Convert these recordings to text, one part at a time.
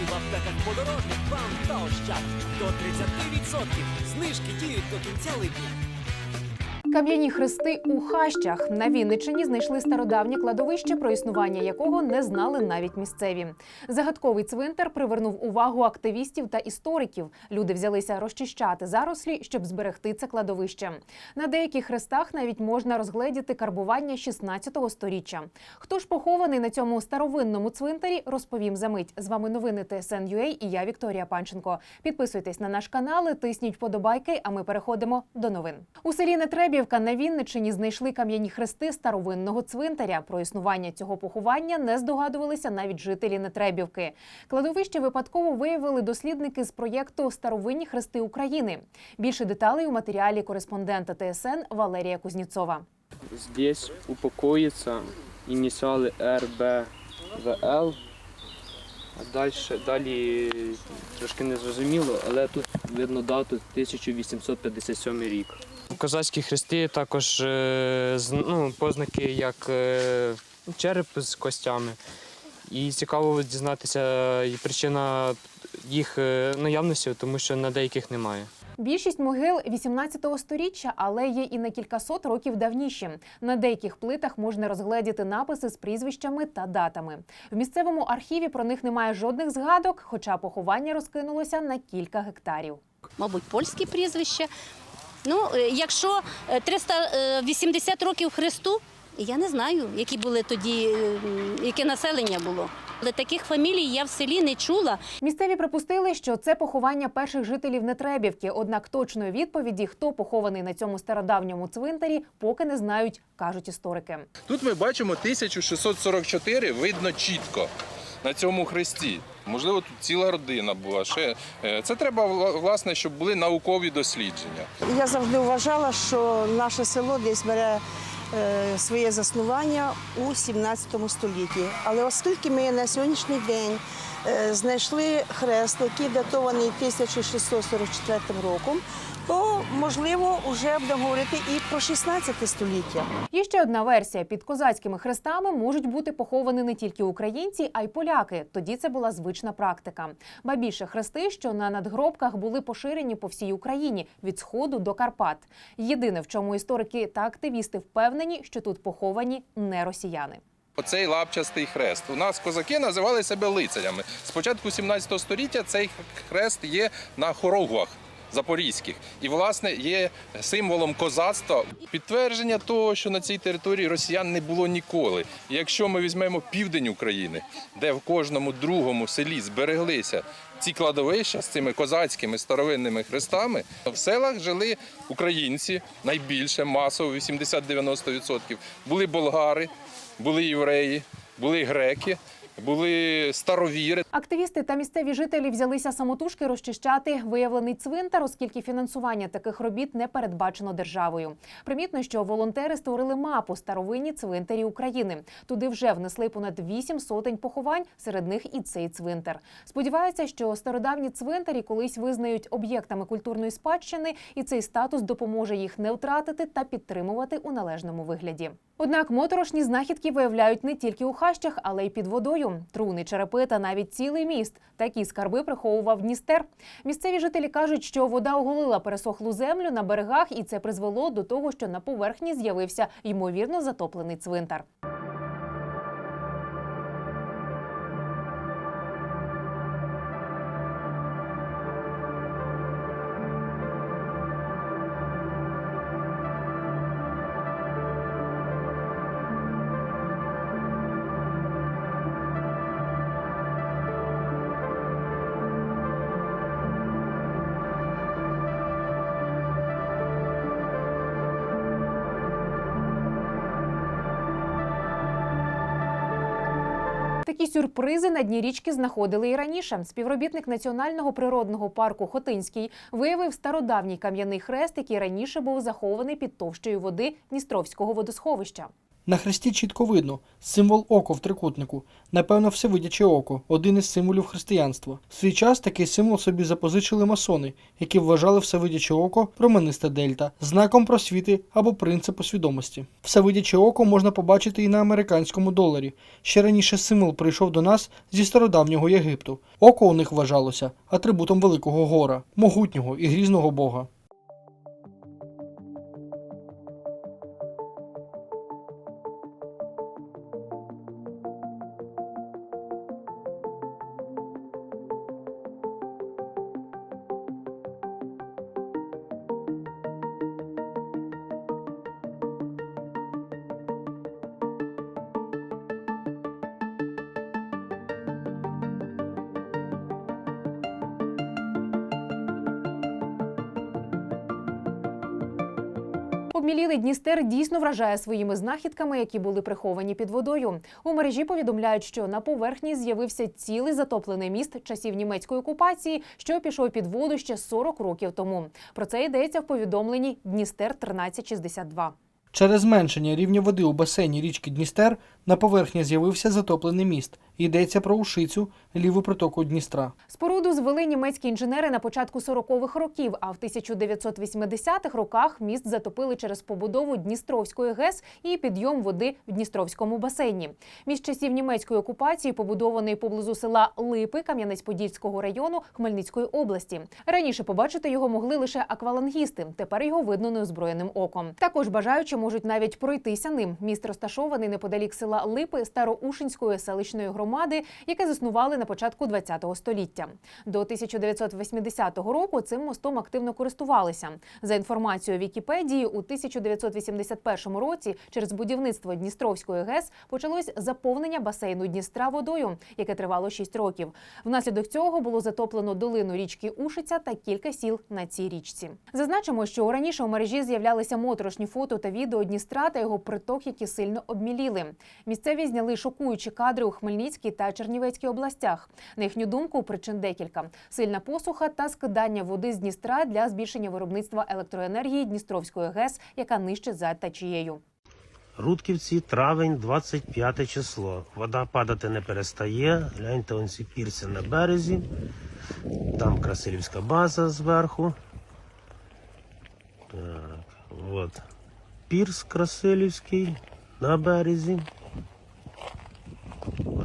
Знижки в аптеках подорожник вам та ощад до 30%. Знижки діють до кінця липня. Кам'яні хрести у хащах на Вінниччині знайшли стародавнє кладовище, про існування якого не знали навіть місцеві. Загадковий цвинтар привернув увагу активістів та істориків. Люди взялися розчищати зарослі, щоб зберегти це кладовище. На деяких хрестах навіть можна розгледіти карбування 16 сторіччя. Хто ж похований на цьому старовинному цвинтарі, розповім за мить. З вами новини ТСН.UA і я Вікторія Панченко. Підписуйтесь на наш канал, тисніть вподобайки. А ми переходимо до новин. У селі Нетребівка на Вінниччині знайшли кам'яні хрести старовинного цвинтаря. Про існування цього поховання не здогадувалися навіть жителі Нетребівки. Кладовище випадково виявили дослідники з проєкту Старовинні хрести України. Більше деталей у матеріалі кореспондента ТСН Валерія Кузніцова. Здесь упокоїться ініціали РБВЛ. А далі, далі трошки незрозуміло, але тут видно дату 1857 рік. Козацькі хрести також е, ну, познаки як е, череп з костями. І цікаво дізнатися і причина їх е, наявності, тому що на деяких немає. Більшість могил 18 сторіччя, але є і на кількасот років давніші. На деяких плитах можна розгледіти написи з прізвищами та датами. В місцевому архіві про них немає жодних згадок, хоча поховання розкинулося на кілька гектарів. мабуть, польське прізвище. Ну, е, якщо е, 380 років Христу, я не знаю, які були тоді, е, яке населення було. Але таких фамілій я в селі не чула. Місцеві припустили, що це поховання перших жителів Нетребівки. Однак точної відповіді, хто похований на цьому стародавньому цвинтарі, поки не знають, кажуть історики. Тут ми бачимо 1644, видно чітко на цьому хресті. Можливо, тут ціла родина була. Ще е, це треба власне, щоб були наукові дослідження. Я завжди вважала, що наше село десь бере е, своє заснування у 17 столітті. Але оскільки ми на сьогоднішній день е, знайшли хрест, який датований 1644 роком, то можливо вже будемо говорити і про 16 століття. Є ще одна версія: під козацькими хрестами можуть бути поховані не тільки українці, а й поляки. Тоді це була звична практика. Ба більше хрести, що на надгробках були поширені по всій Україні від сходу до Карпат. Єдине, в чому історики та активісти впевнені, що тут поховані не росіяни. Оцей лапчастий хрест. У нас козаки називали себе лицарями. З початку 17 століття цей хрест є на хорогвах. Запорізьких і власне є символом козацтва. Підтвердження того, що на цій території росіян не було ніколи. І якщо ми візьмемо південь України, де в кожному другому селі збереглися ці кладовища з цими козацькими старовинними хрестами, в селах жили українці найбільше масово 80-90%. Були болгари, були євреї, були греки, були старовіри. Активісти та місцеві жителі взялися самотужки розчищати виявлений цвинтар, оскільки фінансування таких робіт не передбачено державою. Примітно, що волонтери створили мапу старовинні цвинтарі України. Туди вже внесли понад вісім сотень поховань, серед них і цей цвинтар. Сподіваються, що стародавні цвинтарі колись визнають об'єктами культурної спадщини, і цей статус допоможе їх не втратити та підтримувати у належному вигляді. Однак моторошні знахідки виявляють не тільки у хащах, але й під водою. Труни, черепи та навіть цілий міст. Такі скарби приховував Дністер. Місцеві жителі кажуть, що вода оголила пересохлу землю на берегах, і це призвело до того, що на поверхні з'явився ймовірно затоплений цвинтар. Такі сюрпризи на дні річки знаходили і раніше. Співробітник національного природного парку Хотинський виявив стародавній кам'яний хрест, який раніше був захований під товщою води Дністровського водосховища. На хресті чітко видно символ око в трикутнику. Напевно, всевидяче око один із символів християнства. В свій час такий символ собі запозичили масони, які вважали всевидяче око промениста дельта, знаком просвіти або принципу свідомості. Всевидяче око можна побачити і на американському доларі. Ще раніше символ прийшов до нас зі стародавнього Єгипту. Око у них вважалося атрибутом великого гора, могутнього і грізного бога. Обмілілий Дністер дійсно вражає своїми знахідками, які були приховані під водою. У мережі повідомляють, що на поверхні з'явився цілий затоплений міст часів німецької окупації, що пішов під воду ще 40 років тому. Про це йдеться в повідомленні Дністер 1362. Через зменшення рівня води у басейні річки Дністер на поверхні з'явився затоплений міст. Йдеться про Ушицю, ліву притоку Дністра. Споруду звели німецькі інженери на початку 40-х років, а в 1980-х роках міст затопили через побудову Дністровської ГЕС і підйом води в Дністровському басейні. Міст часів німецької окупації побудований поблизу села Липи Кам'янець-Подільського району Хмельницької області. Раніше побачити його могли лише аквалангісти. Тепер його видно неозброєним оком. Також бажаючі можуть навіть пройтися ним. Міст розташований неподалік села Липи Староушинської селищної громади, яке заснували на початку ХХ століття. До 1980 року цим мостом активно користувалися. За інформацією Вікіпедії, у 1981 році через будівництво Дністровської ГЕС почалось заповнення басейну Дністра водою, яке тривало 6 років. Внаслідок цього було затоплено долину річки Ушиця та кілька сіл на цій річці. Зазначимо, що раніше у мережі з'являлися моторошні фото та відео Дністра та його приток, які сильно обміліли. Місцеві зняли шокуючі кадри у Хмельницькій та Чернівецькій областях. На їхню думку, причин декілька: сильна посуха та скидання води з Дністра для збільшення виробництва електроенергії Дністровської ГЕС, яка нижче за течією. Рудківці, травень, 25 число. Вода падати не перестає. Гляньте, он ці пірси на березі. Там Красилівська база зверху. Так, от. Пірс Красилівський на березі.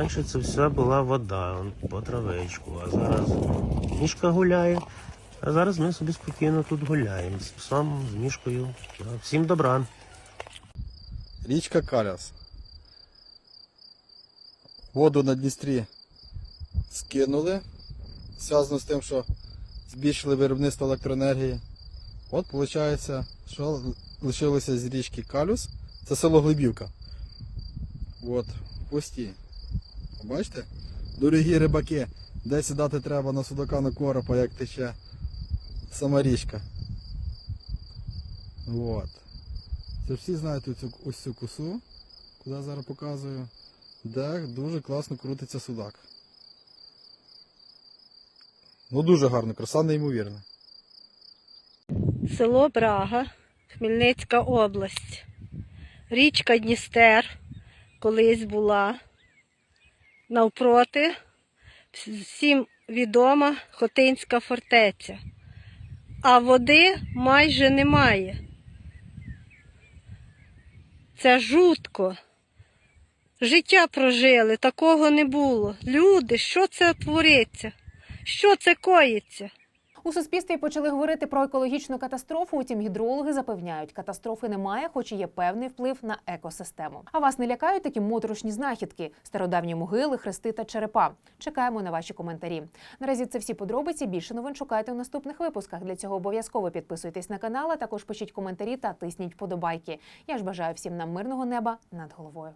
Раніше це все була вода по травичку, а зараз мішка гуляє. А зараз ми собі спокійно тут гуляємо з псом, з мішкою. Всім добра. Річка Каляс. Воду на Дністрі скинули. Зв'язано з тим, що збільшили виробництво електроенергії. От виходить, що лишилося з річки Калюс. Це село Глибівка. От, пусті. Бачите? Дорогі рибаки, де сідати треба на судака на коропа, як тече сама річка. От. Це всі знають оцю, ось цю косу, куди зараз показую, де дуже класно крутиться судак. Ну дуже гарно, краса неймовірна. Село Брага, Хмельницька область. Річка Дністер колись була. Навпроти всім відома Хотинська фортеця. А води майже немає. Це жутко. Життя прожили, такого не було. Люди, що це твориться? Що це коїться? У суспільстві почали говорити про екологічну катастрофу. Утім, гідрологи запевняють, катастрофи немає, хоч і є певний вплив на екосистему. А вас не лякають такі моторошні знахідки, стародавні могили, хрести та черепа. Чекаємо на ваші коментарі. Наразі це всі подробиці. Більше новин шукайте у наступних випусках. Для цього обов'язково підписуйтесь на канал, а також пишіть коментарі та тисніть подобайки. Я ж бажаю всім нам мирного неба над головою.